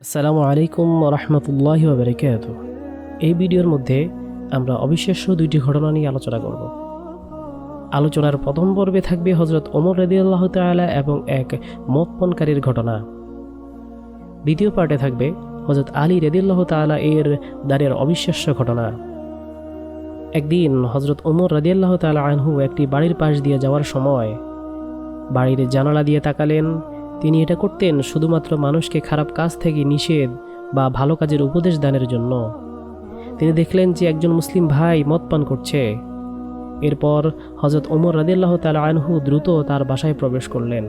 আসসালামু আলাইকুম রহমতুল্লাহ বারকাত এই ভিডিওর মধ্যে আমরা অবিশ্বাস্য দুইটি ঘটনা নিয়ে আলোচনা করব। আলোচনার প্রথম পর্বে থাকবে হজরত ওমর রদিয়াল্লাহ তালা এবং এক মতপনকারীর ঘটনা। দ্বিতীয় পার্টে থাকবে হজরত আলী রেদিল্লাহ তালা এর দ্বারের অবিশ্বাস্য ঘটনা। একদিন হজরত ওমর রদিয়াল্লাহ তালা আনহু একটি বাড়ির পাশ দিয়ে যাওয়ার সময় বাড়ির জানালা দিয়ে তাকালেন। তিনি এটা করতেন শুধুমাত্র মানুষকে খারাপ কাজ থেকে নিষেধ বা ভালো কাজের উপদেশ দানের জন্য। তিনি দেখলেন যে একজন মুসলিম ভাই মদ পান করছে। এরপর হজরত ওমর রাদিল্লাহ তালা আনহু দ্রুত তার বাসায় প্রবেশ করলেন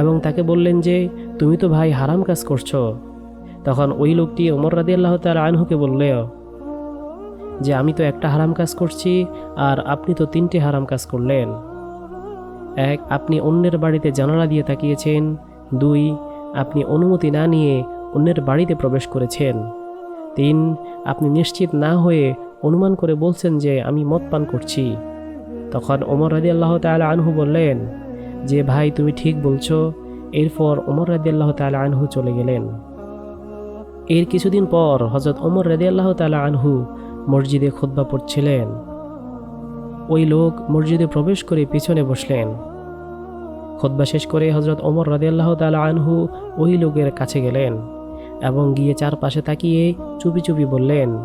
এবং তাকে বললেন যে, তুমি তো ভাই হারাম কাজ করছ। তখন ওই লোকটি ওমর রাদিয়াল্লাহ তালা আনহুকে বললে, যে আমি তো একটা হারাম কাজ করছি আর আপনি তো তিনটে হারাম কাজ করলেন। এক, আপনি অন্যের বাড়িতে জানালা দিয়ে তাকিয়েছেন। দুই, আপনি অনুমতি না নিয়ে অন্যের বাড়িতে প্রবেশ করেছেন। তিন, আপনি নিশ্চিত না হয়ে অনুমান করে বলছেন যে আমি মদ পান করছি। তখন ওমর রাজি আল্লাহ তালা আনহু বললেন, যে ভাই, তুমি ঠিক বলছো। এরপর ওমর রাজি আল্লাহ তালা আনহু চলে গেলেন। এর কিছুদিন পর হজরত ওমর রাজি আল্লাহ তালা আনহু মসজিদে খুদ্া পড়ছিলেন। ওই লোক মসজিদে প্রবেশ করে পিছনে বসলেন। খোদ্া শেষ করে হজরত ওমর রাদিয়াল্লাহ তালা আনহু ওই লোকের কাছে গেলেন এবং গিয়ে চারপাশে তাকিয়ে চুপি চুপি বললেন,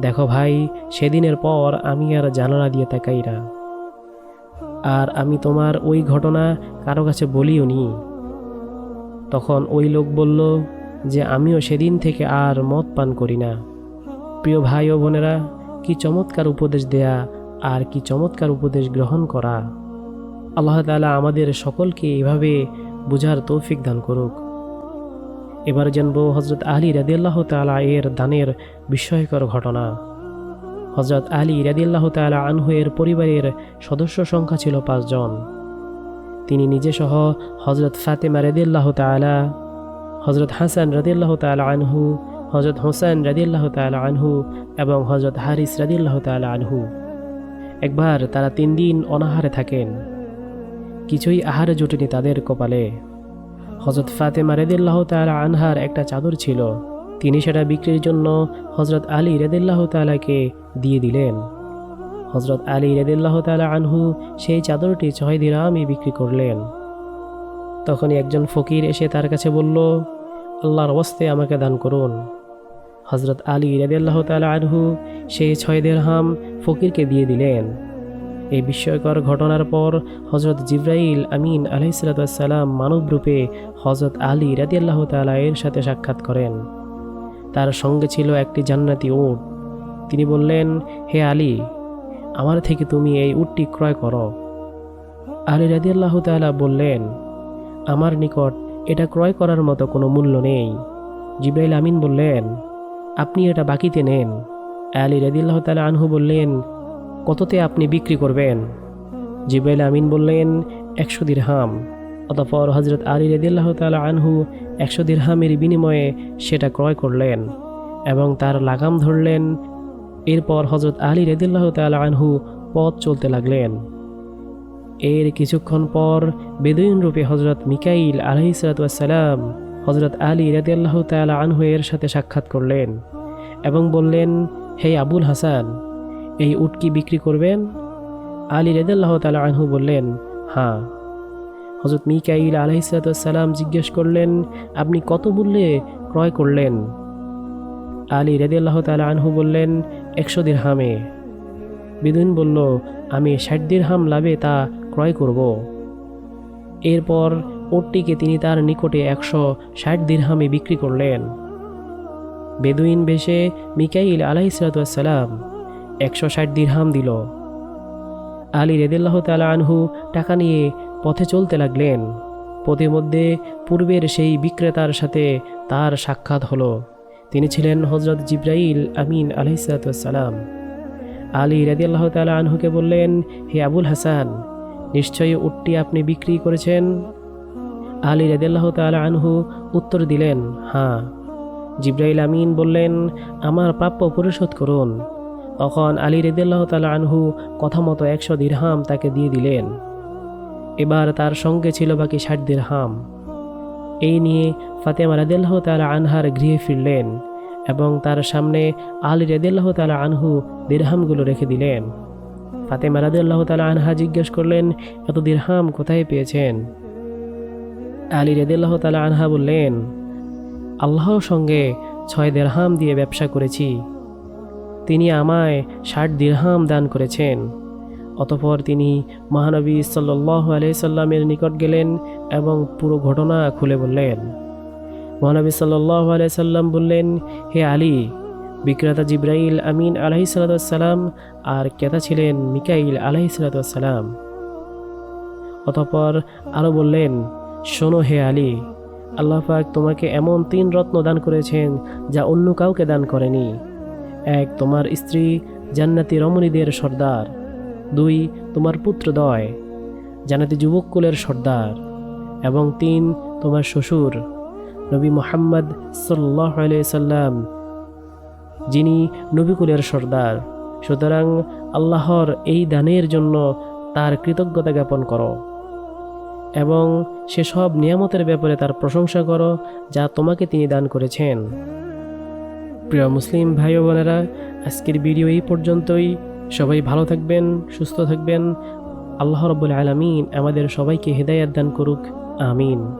দেখো ভাই, সেদিনের পর আমি আর জানালা দিয়ে তাকাই না। আর আমি তোমার ওই ঘটনা কারও কাছে বলিও নি। তখন ওই লোক বলল, যে আমিও সেদিন থেকে আর মদ পান করি না। প্রিয় ভাই ও বোনেরা, কি চমৎকার উপদেশ দেয়া আর কি চমৎকার উপদেশ গ্রহণ করা। আল্লাহ তালা আমাদের সকলকে এভাবে বুঝার তৌফিক দান করুক। এবার জানব হজরত আলী রাদিয়াল্লাহ তালা এর দানের বিস্ময়কর ঘটনা। হজরত আলী রাদিয়াল্লাহ তালা আনহু এর পরিবারের সদস্য সংখ্যা ছিল পাঁচজন তিনি নিজে সহ হজরত ফাতেমা রাদিয়াল্লাহ তালা হজরত হাসান রাদিয়াল্লাহ তালা আনহু হজরত হোসেন রাদিয়াল্লাহ তালা আনহু এবং হজরত হারিস রাদিয়াল্লাহ তালা আনহু। একবার তারা তিন দিন অনাহারে থাকেন। কিছুই আহারে জুটেনি তাদের কপালে। হজরত ফাতেমা রেদিল্লাহ তালা আনহার একটা চাদর ছিল। তিনি সেটা বিক্রির জন্য হজরত আলী রেদুল্লাহ তালাকে দিয়ে দিলেন। হজরত আলী রেদিল্লাহ তালা আনহু সেই চাদরটি ছয় দিরামে বিক্রি করলেন। তখনই একজন ফকির এসে তার কাছে বলল, আল্লাহর অবস্থায় আমাকে দান করুন। হজরত আলী রেদিল্লাহ তালা আনহু সেই ছয় দেড়হাম ফকিরকে দিয়ে দিলেন। এই বিস্ময়কর ঘটনার পর হজরত জিব্রাইল আমিন আলহিসাল্লাম মানবরূপে হজরত আলী রাদিয়াল্লাহ তালা এর সাথে সাক্ষাৎ করেন। তার সঙ্গে ছিল একটি জান্নাতি উট। তিনি বললেন, হে আলী, আমার থেকে তুমি এই উটটি ক্রয় করো। আলী রাদিয়াল্লাহ তালা বললেন, আমার নিকট এটা ক্রয় করার মতো কোনো মূল্য নেই। জিব্রাইল আমিন বললেন আপনি এটা বাকিতে নেন। আলী রাদিয়াল্লাহ তালা আনহু বললেন, কততে আপনি বিক্রি করবেন? জিবাইল আমিন বললেন, একশো দিরহাম। অতপর হজরত আলী রেদিল্লাহ তালা আনহু একশো দিরহামের বিনিময়ে সেটা ক্রয় করলেন এবং তার লাগাম ধরলেন। এরপর হজরত আলী রেদিল্লাহ তালা আনহু পথ চলতে লাগলেন। এর কিছুক্ষণ পর বেদুইন রূপে হজরত মিকাইল আলহিসাল্লাম হজরত আলী রেদিয়াল্লাহ তালা আনহু এর সাথে সাক্ষাৎ করলেন এবং বললেন, হে আবুল হাসান, এই উট কি বিক্রি করবেন? আলী রেদাল্লাহ তালা আনহু বললেন হ্যাঁ। হজরত মিকাইল আলহিসাল্লাম জিজ্ঞেস করলেন, আপনি কত মূল্যে ক্রয় করলেন? আলী রেদাল্লাহ তালা আনহু বললেন, একশো দিরহামে। বিদুন বলল, আমি ষাট দিরহাম লাভে তা ক্রয় করব। এরপর উটটিকে তিনি তার নিকটে একশো ষাট দিরহামে বিক্রি করলেন। বেদুইন বেশে মিকাইল আলাইসালাম একশো ষাট দিরহাম দিল। আলী রেদিল্লাহ তালা আনহু টাকা নিয়ে পথে চলতে লাগলেন। পথের মধ্যে পূর্বের সেই বিক্রেতার সাথে তার সাক্ষাৎ হলো। তিনি ছিলেন হজরত জিব্রাইল আমিন আলহিসাল্লাম আলী রেদিয়াল্লাহ তালা আনহুকে বললেন, হে আবুল হাসান, নিশ্চয়ই উটটি আপনি বিক্রি করেছেন? আলী রেদিয়াল্লাহ তালা আনহু উত্তর দিলেন হ্যাঁ। জিব্রাইল আমিন বললেন, আমার প্রাপ্য পরিশোধ করুন। তখন আলী রেদিল্লাহ তালা আনহু কথা মতো একশো দিরহাম তাকে দিয়ে দিলেন। এবার তার সঙ্গে ছিল বাকি ষাট দিরহাম। এই নিয়ে ফাতেমা রাদিল্লাহ তালা আনহার গৃহে ফিরলেন এবং তার সামনে আলী রাদিল্লাহ তালা আনহু দিরহামগুলো রেখে দিলেন। ফাতেমা রাদিল্লাহ তালা আনহা জিজ্ঞেস করলেন, এত দিরহাম কোথায় পেয়েছেন? আলী রাদিল্লাহ তালা আনহা বললেন, আল্লাহর সঙ্গে ছয় দেড়হাম দিয়ে ব্যবসা করেছি। তিনি আমায় ষাট দিরহাম দান করেছেন। অতপর তিনি মহানবী সাল্লাহ আলাইসাল্লামের নিকট গেলেন এবং পুরো ঘটনা খুলে বললেন। মহানবী সাল্লাহ আলাইসাল্লাম বললেন, হে আলী, বিক্রেতা জিব্রাইল আমিন আলাহি সাল্লাম আর ক্রেতা ছিলেন মিকাইল আলাহি সাল্লাম অতপর আরও বললেন শোনো হে আলী, আল্লাহ পাক তোমাকে এমন তিন রত্ন দান করেছেন যা অন্য কাউকে দান করেনি। এক, তোমার স্ত্রী জান্নাতি রমণীদের সর্দার। দুই, তোমার পুত্রদয় যুবক কুলের সর্দার। এবং তিন, তোমার শ্বশুর, নবী মোহাম্মদ সাল্লাহ সাল্লাম, যিনি নবীকুলের সর্দার। সুতরাং আল্লাহর এই দানের জন্য তার কৃতজ্ঞতা জ্ঞাপন করো। এবং সেসব নিয়ামতের ব্যাপারে তার প্রশংসা করো, যা তোমাকে তিনি দান করেছেন। প্রিয় মুসলিম ভাই বোনেরা, আজকের ভিডিও এই পর্যন্তই। সবাই ভালো থাকবেন, সুস্থ থাকবেন। আল্লাহ রব্বুল আলমিন আমাদের সবাইকে হেদায়াত দান করুক। আমিন।